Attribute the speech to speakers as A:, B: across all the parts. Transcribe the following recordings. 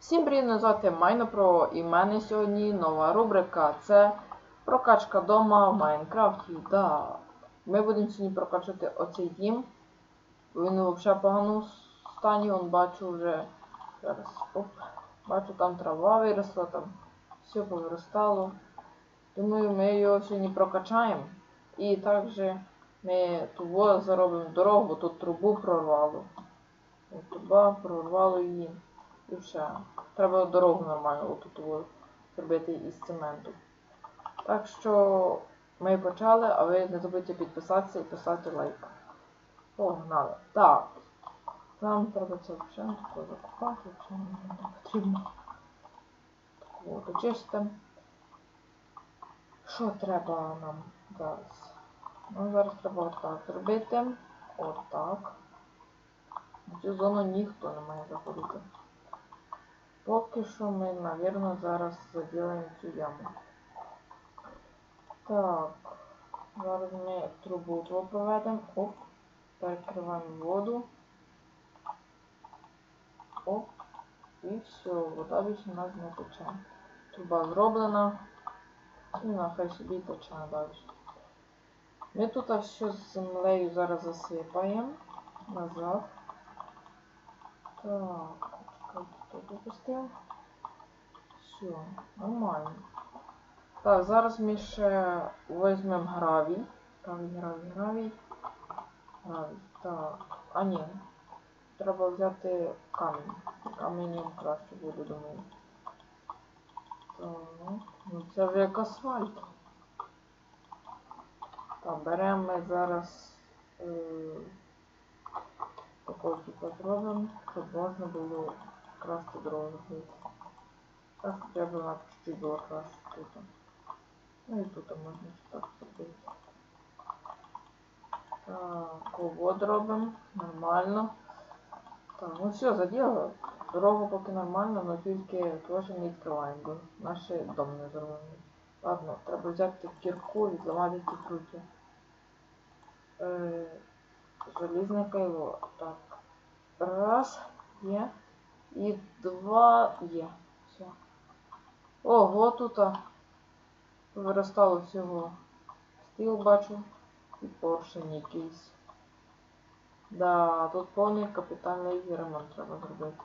A: Всім привіт, мене звати Майнопро і в мене сьогодні нова рубрика. Це прокачка дома в Майнкрафті. Да. Ми будемо сьогодні прокачувати оцей дім. Він взагалі в поганому стані, он бачу вже. Зараз. Оп. Бачу, там трава виросла, там все повиростало. Думаю, ми його сьогодні прокачаємо. І також ми тут заробимо дорогу, тут трубу прорвало. Труба прорвало її. І все. Треба дорогу нормально отут зробити із цементу. Так що ми почали, а ви не забудьте підписатися і писати лайк. Погнали. Так. Нам треба це тако закупати, нам не потрібно. От, очистимо. Що треба нам зараз? Ну, зараз треба отак зробити. Отак. На цю зону ніхто не має заходити. Поки що ми, навірно, зараз заділаємо цю яму. Так, зараз ми трубу твою проведемо. Оп. Перекриваємо воду. Оп. І все, вода більше нас не тече. Труба зроблена. І нехай собі тече далі. Ми тут все з землею зараз засипаємо назад. Так, чекайте, допустив. Все, нормально. Так, зараз ми ще візьмемо гравій. Гравій, гравій, гравій. Гравій. Так. А ні. Треба взяти камінь. Каменем краще буде, думаю. Так, ну це вже як асфальт. Так, беремо ми зараз. Е такого типу зробимо, щоб можна було красти дорогу зробити. Так хоча б вона чуть-чуть була краще тут. Ну і тут можна ще так зробити. Так, ковод робимо. Нормально. Так, ну все, заділо. Дорогу поки нормально, але тільки теж не відкриваємо, наш дом не зроблений. Ладно, треба взяти кірку і зламати ті круті. Е, Желізне кайло. Так. Раз, є. І два є. Все. Ого, тут виростало всього. Стіл бачу. І поршень якийсь. Да, тут повний капітальний ремонт треба зробити.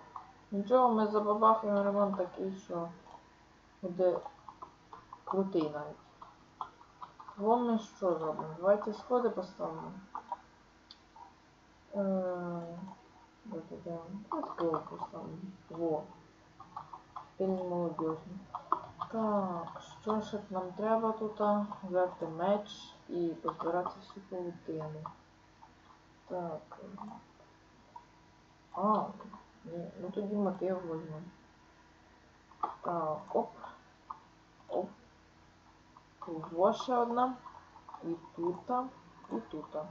A: Нічого, ми забабахаємо ремонт такий, що буде крутий навіть. Вон ми що зробимо? Давайте сходи поставимо. Е, туди? Такого поставимо. Во. Молодежний. Так, що ж нам треба тут? Взяти меч і позбирати всю паутину. Так. А, ні, ну тоді мотив возьмемо. Так, оп. Оп. Во ще одна. І тута, і тута.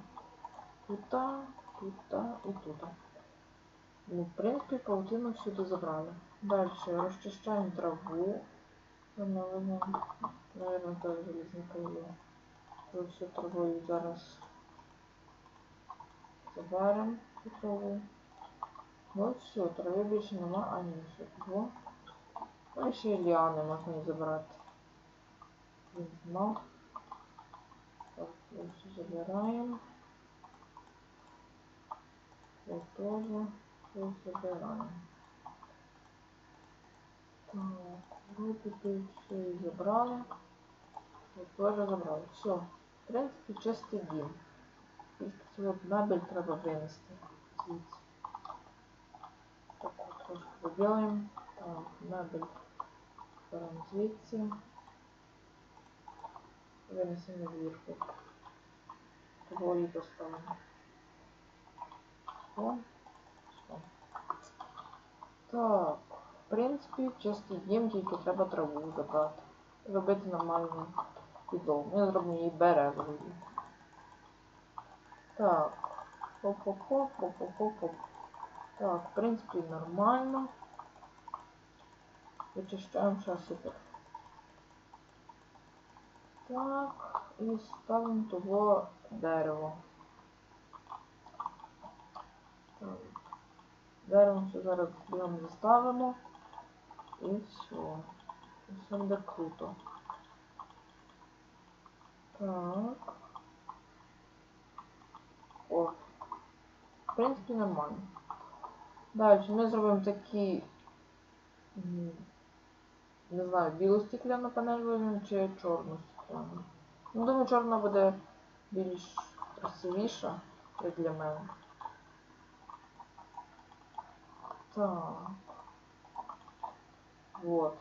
A: Тута, тута і тута. Ну, в принципі, паутину всюди забрали. Далі розчищаємо траву. Наверное, наверное, теж залізника є. Це всю травою зараз заберемо цю траву. Ну все, трави більше нема, а ні, два. Ну і ще ліани можна і забрати. Візьмемо. Так, все забираємо. Це все забираємо. Так, би все забрали. Це теж забрали. Все. В принципі, чистий дім. Тільки от мебель треба винести. Звідси. Так трошки поділаємо. Так, мебель беремо звідси. Винесемо вірку. Того і доставимо. О. Так, в принципі, чистий дім, тільки треба траву забрати. Зробити нормальну підлогу. Ми зробимо її березовою. Так. Хоп-хоп-хоп, хоп-хоп-хоп. Так, в принципі, нормально. Вичищаємо ще супер. Так, і ставимо того дерево. Так. Дерево все зараз бігом заставимо. І все. Все буде круто. Так. О. В принципі, нормально. Далі ми зробимо такі. Не знаю, білу стекляну панель візьмемо чи чорну стекляну. Ну, думаю, чорна буде більш красивіша, як для мене. Так. Вот.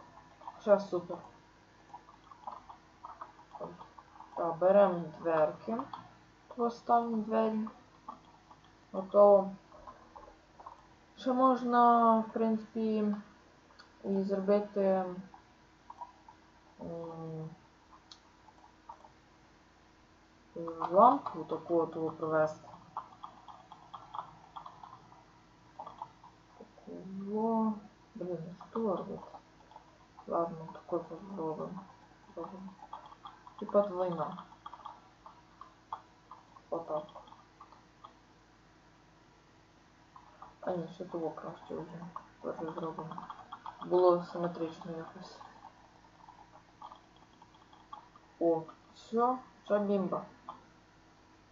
A: Сейчас супер. Так, беремо дверки. Поставимо двері. Готово. Ще можна, в принципі, і зробити лампу таку от провести. Таку. Блін, що? Ладно, такой попробуем. Попробуем. Типа двойна. Вот так. А ні, ще того краще вже. Теж зробимо. Було симетрично якось. О, все, вже бімба.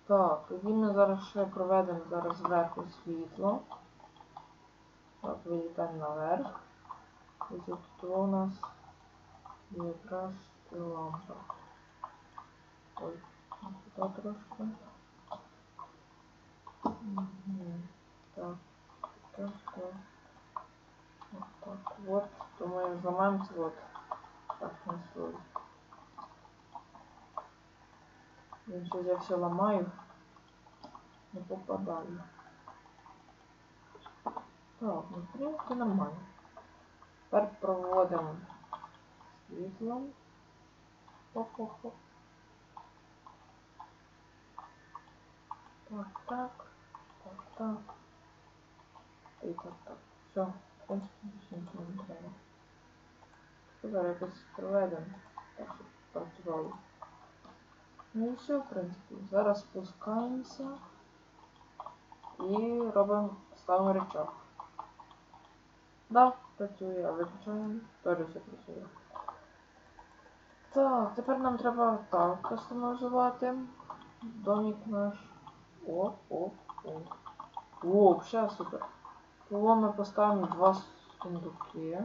A: Так, тоді ми зараз ще проведемо зараз зверху світло. Вилітаємо наверх. І тут у нас якраз лампа. Ой, сюди трошки. Мгм. Так, так. Вот так вот. То мы зламаемся вот. Так, не сейчас я все ломаю. Не попадаю. Так, ну в принципі нормально. Тепер проводимо світлом. Хоп-хоп-хоп. Так, так. Так, так. І так, так. Все, в принципі, нічого не треба. Зараз якось проведемо. Так, щоб працювало. Ну і все, в принципі. Зараз спускаємося і робимо ставимо рычаг. Да, працює, а виключаємо, теж працює. Так, тепер нам треба так кастомізувати. Домик наш. О, о, о. О, вообще супер. Того ми поставимо два сундуки.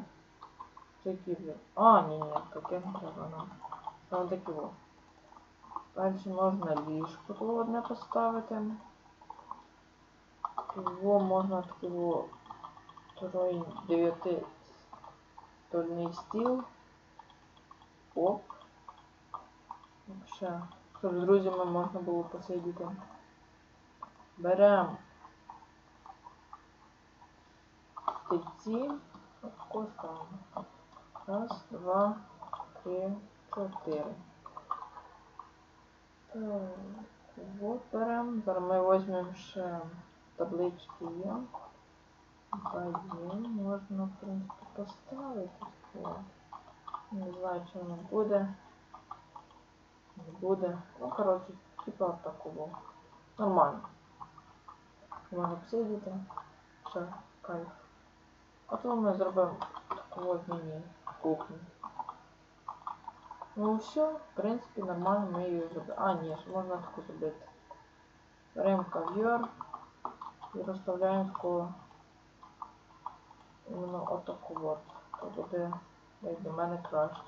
A: Які, блін? А, ні, ні, таке не треба нам. Саме такі о. Далі можна ліжко одне поставити. Того можна такого трой дев'яти стольний стіл. Оп. Вообще. Щоб з друзями можна було посидіти. Беремо стільці. Ставимо. Раз, два, три, чотири. Так, вот беремо. Зараз ми візьмемо ще таблички. Да. Можна, в принципі, поставити. Не знаю, чи воно буде. Не буде. Ну, коротше, типа такого. Нормально. Можна посидіти. Ще кайф. А то ми зробимо таку кухню. Ну все, в принципі, нормально ми її зробили. А, ні, можна таку зробити. Беремо ковер і розставляємо таку іменно отаку от. То буде як для мене краще.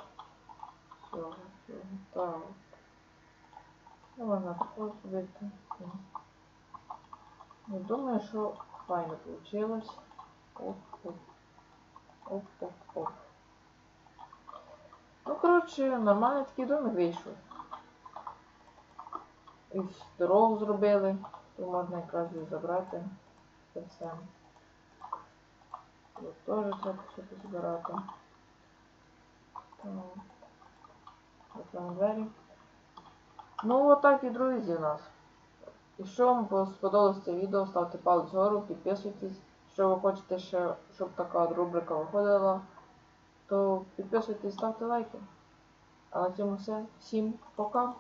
A: Все. Так. Ну, можна таку зробити. Ну, думаю, що файно вийшло. Оп, оп. Оп, оп, оп. Ну, коротше, нормальний такий домик вийшов. І дорогу зробили, то можна якраз і забрати це все. Тут теж треба все позбирати. Так. Закриваємо двері. Ну, отак і друзі у нас. Якщо вам сподобалось це відео, ставте палець вгору, підписуйтесь. Якщо ви хочете ще, щоб така рубрика виходила, то підписуйтесь, ставте лайки. А на цьому все. Всім пока!